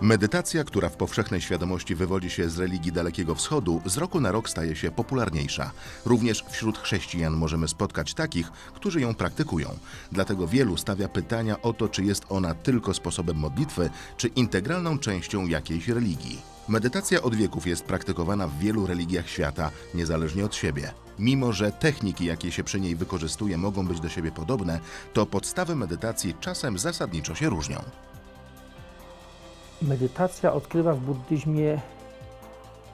Medytacja, która w powszechnej świadomości wywodzi się z religii Dalekiego Wschodu, z roku na rok staje się popularniejsza. Również wśród chrześcijan możemy spotkać takich, którzy ją praktykują. Dlatego wielu stawia pytania o to, czy jest ona tylko sposobem modlitwy, czy integralną częścią jakiejś religii. Medytacja od wieków jest praktykowana w wielu religiach świata, niezależnie od siebie. Mimo, że techniki, jakie się przy niej wykorzystuje, mogą być do siebie podobne, to podstawy medytacji czasem zasadniczo się różnią. Medytacja odkrywa w buddyzmie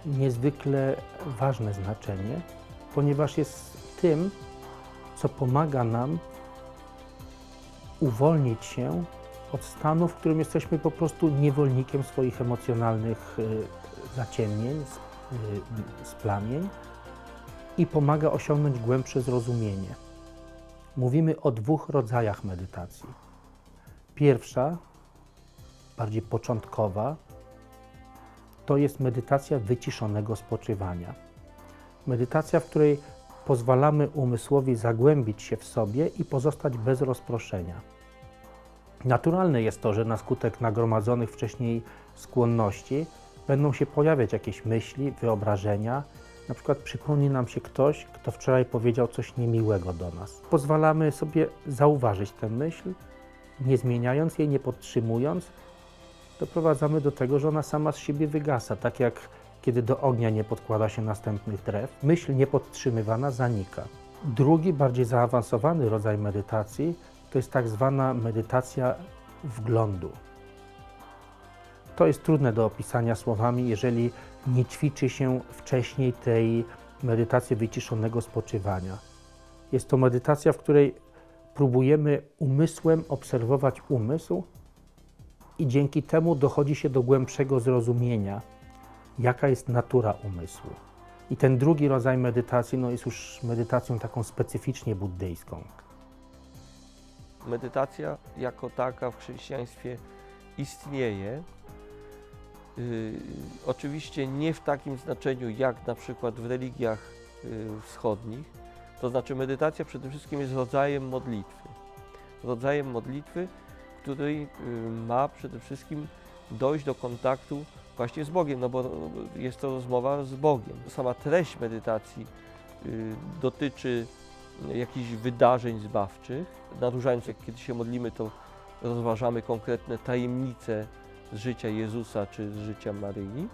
niezwykle ważne znaczenie, ponieważ jest tym, co pomaga nam uwolnić się od stanu, w którym jesteśmy po prostu niewolnikiem swoich emocjonalnych y, zaciemnień, sp- y, splamień i pomaga osiągnąć głębsze zrozumienie. Mówimy o dwóch rodzajach medytacji. Pierwsza bardziej początkowa, to jest medytacja wyciszonego spoczywania. Medytacja, w której pozwalamy umysłowi zagłębić się w sobie i pozostać bez rozproszenia. Naturalne jest to, że na skutek nagromadzonych wcześniej skłonności będą się pojawiać jakieś myśli, wyobrażenia. Na przykład przypomni nam się ktoś, kto wczoraj powiedział coś niemiłego do nas. Pozwalamy sobie zauważyć tę myśl, nie zmieniając jej, nie podtrzymując, doprowadzamy do tego, że ona sama z siebie wygasa, tak jak kiedy do ognia nie podkłada się następnych drew. Myśl niepodtrzymywana zanika. Drugi, bardziej zaawansowany rodzaj medytacji to jest tak zwana medytacja wglądu. To jest trudne do opisania słowami, jeżeli nie ćwiczy się wcześniej tej medytacji wyciszonego spoczywania. Jest to medytacja, w której próbujemy umysłem obserwować umysł, i dzięki temu dochodzi się do głębszego zrozumienia, jaka jest natura umysłu. I ten drugi rodzaj medytacji no, jest już medytacją taką specyficznie buddyjską. Medytacja jako taka w chrześcijaństwie istnieje. Yy, oczywiście nie w takim znaczeniu jak na przykład w religiach yy, wschodnich. To znaczy medytacja przede wszystkim jest rodzajem modlitwy. Rodzajem modlitwy, który y, ma przede wszystkim dojść do kontaktu właśnie z Bogiem, no bo jest to rozmowa z Bogiem. Sama treść medytacji y, dotyczy jakichś wydarzeń zbawczych. Nadużając, jak kiedy się modlimy, to rozważamy konkretne tajemnice z życia Jezusa czy z życia Maryi.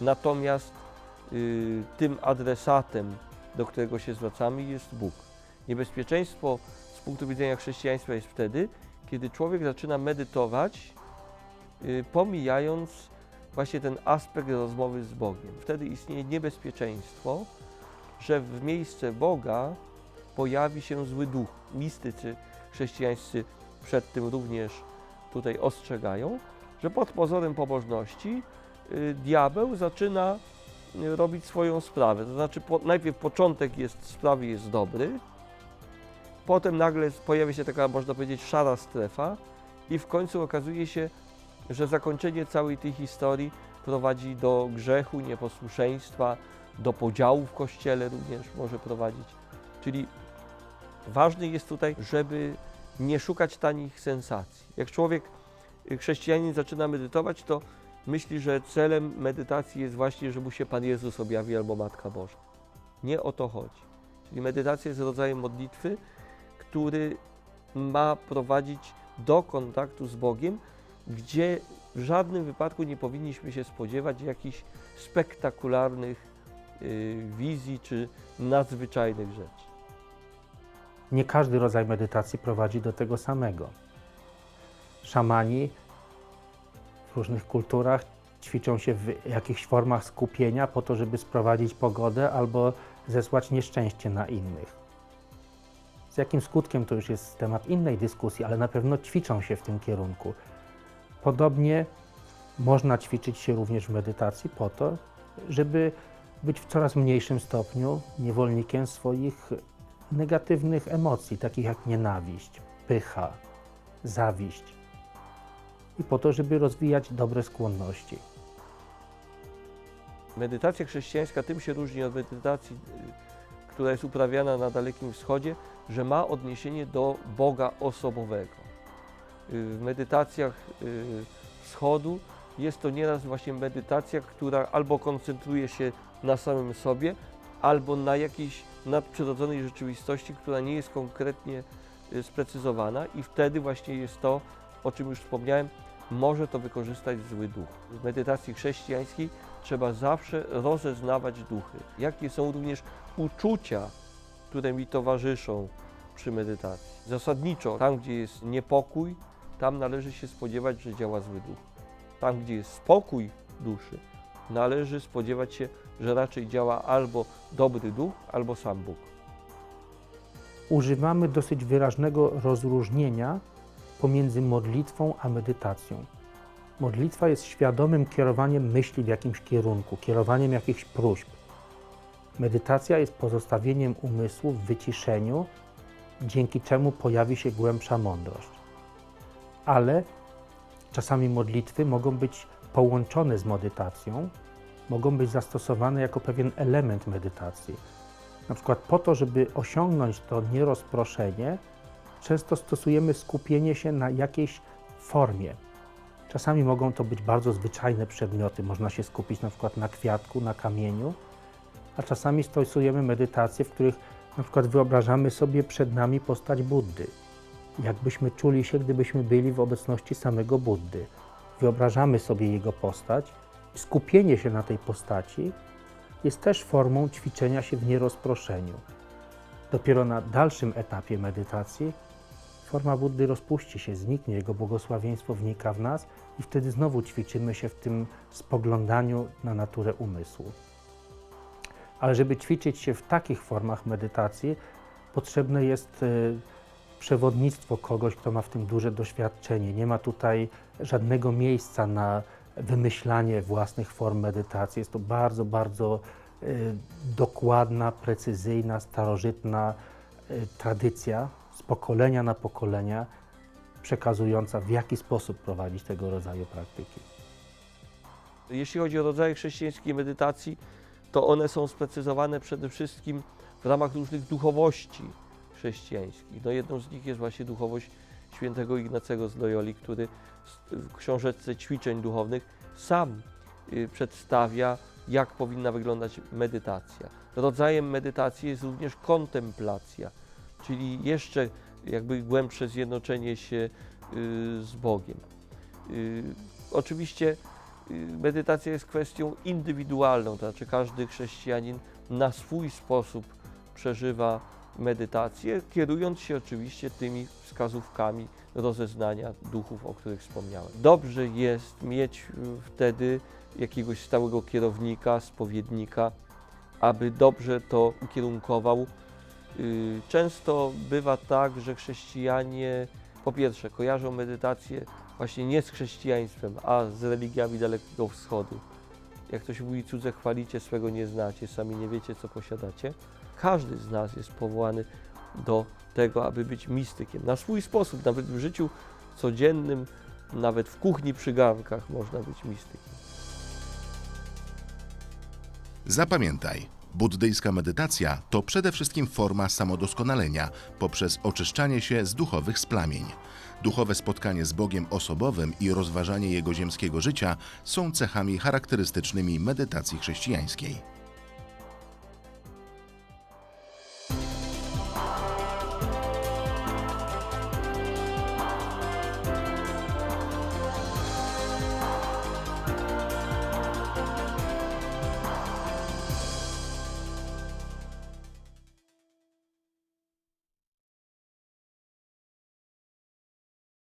Natomiast y, tym adresatem, do którego się zwracamy, jest Bóg. Niebezpieczeństwo z punktu widzenia chrześcijaństwa jest wtedy, kiedy człowiek zaczyna medytować, y, pomijając właśnie ten aspekt rozmowy z Bogiem. Wtedy istnieje niebezpieczeństwo, że w miejsce Boga pojawi się zły duch. Mistycy chrześcijańscy przed tym również tutaj ostrzegają, że pod pozorem pobożności y, diabeł zaczyna y, robić swoją sprawę. To znaczy po, najpierw początek jest sprawy jest dobry, Potem nagle pojawia się taka, można powiedzieć, szara strefa i w końcu okazuje się, że zakończenie całej tej historii prowadzi do grzechu, nieposłuszeństwa, do podziału w kościele również może prowadzić. Czyli ważne jest tutaj, żeby nie szukać tanich sensacji. Jak człowiek, y, chrześcijanin zaczyna medytować, to myśli, że celem medytacji jest właśnie, że mu się Pan Jezus objawi albo Matka Boża. Nie o to chodzi. Czyli medytacja jest rodzajem modlitwy, który ma prowadzić do kontaktu z Bogiem, gdzie w żadnym wypadku nie powinniśmy się spodziewać jakichś spektakularnych y, wizji czy nadzwyczajnych rzeczy. Nie każdy rodzaj medytacji prowadzi do tego samego. Szamani w różnych kulturach ćwiczą się w jakichś formach skupienia po to, żeby sprowadzić pogodę albo zesłać nieszczęście na innych. Z jakim skutkiem to już jest temat innej dyskusji, ale na pewno ćwiczą się w tym kierunku. Podobnie można ćwiczyć się również w medytacji po to, żeby być w coraz mniejszym stopniu niewolnikiem swoich negatywnych emocji, takich jak nienawiść, pycha, zawiść. I po to, żeby rozwijać dobre skłonności. Medytacja chrześcijańska tym się różni od medytacji, która jest uprawiana na Dalekim Wschodzie, że ma odniesienie do Boga osobowego. Y, W medytacjach y, wschodu jest to nieraz właśnie medytacja, która albo koncentruje się na samym sobie, albo na jakiejś nadprzyrodzonej rzeczywistości, która nie jest konkretnie y, sprecyzowana i wtedy właśnie jest to, o czym już wspomniałem, może to wykorzystać zły duch. W medytacji chrześcijańskiej trzeba zawsze rozeznawać duchy. Jakie są również uczucia, które mi towarzyszą przy medytacji. Zasadniczo, tam gdzie jest niepokój, tam należy się spodziewać, że działa zły duch. Tam gdzie jest spokój duszy, należy spodziewać się, że raczej działa albo dobry duch, albo sam Bóg. Używamy dosyć wyraźnego rozróżnienia pomiędzy modlitwą a medytacją. Modlitwa jest świadomym kierowaniem myśli w jakimś kierunku, kierowaniem jakichś próśb. Medytacja jest pozostawieniem umysłu w wyciszeniu, dzięki czemu pojawi się głębsza mądrość. Ale czasami modlitwy mogą być połączone z medytacją, mogą być zastosowane jako pewien element medytacji. Na przykład po to, żeby osiągnąć to nierozproszenie, często stosujemy skupienie się na jakiejś formie. Czasami mogą to być bardzo zwyczajne przedmioty, można się skupić na przykład na kwiatku, na kamieniu, a czasami stosujemy medytacje, w których na przykład wyobrażamy sobie przed nami postać Buddy. Jakbyśmy czuli się, gdybyśmy byli w obecności samego Buddy. Wyobrażamy sobie jego postać, skupienie się na tej postaci jest też formą ćwiczenia się w nierozproszeniu. Dopiero na dalszym etapie medytacji forma Buddy rozpuści się, zniknie, jego błogosławieństwo wnika w nas i wtedy znowu ćwiczymy się w tym spoglądaniu na naturę umysłu. Ale żeby ćwiczyć się w takich formach medytacji, potrzebne jest y, przewodnictwo kogoś, kto ma w tym duże doświadczenie. Nie ma tutaj żadnego miejsca na wymyślanie własnych form medytacji. Jest to bardzo, bardzo y, dokładna, precyzyjna, starożytna tradycja z pokolenia na pokolenia, przekazująca w jaki sposób prowadzić tego rodzaju praktyki. Jeśli chodzi o rodzaje chrześcijańskiej medytacji, to one są sprecyzowane przede wszystkim w ramach różnych duchowości chrześcijańskich. No jedną z nich jest właśnie duchowość świętego Ignacego z Loyoli, który w książeczce ćwiczeń duchownych sam y, przedstawia, jak powinna wyglądać medytacja. Rodzajem medytacji jest również kontemplacja, czyli jeszcze jakby głębsze zjednoczenie się y, z Bogiem. Y, Oczywiście y, medytacja jest kwestią indywidualną, to znaczy każdy chrześcijanin na swój sposób przeżywa medytację, kierując się oczywiście tymi wskazówkami rozeznania duchów, o których wspomniałem. Dobrze jest mieć wtedy jakiegoś stałego kierownika, spowiednika, aby dobrze to ukierunkował. Y, Często bywa tak, że chrześcijanie po pierwsze kojarzą medytację właśnie nie z chrześcijaństwem, a z religiami Dalekiego Wschodu. Jak to się mówi, cudze chwalicie, swego nie znacie, sami nie wiecie, co posiadacie. Każdy z nas jest powołany do tego, aby być mistykiem. Na swój sposób, nawet w życiu codziennym, nawet w kuchni przy garnkach można być mistykiem. Zapamiętaj, buddyjska medytacja to przede wszystkim forma samodoskonalenia poprzez oczyszczanie się z duchowych splamień. Duchowe spotkanie z Bogiem osobowym i rozważanie Jego ziemskiego życia są cechami charakterystycznymi medytacji chrześcijańskiej.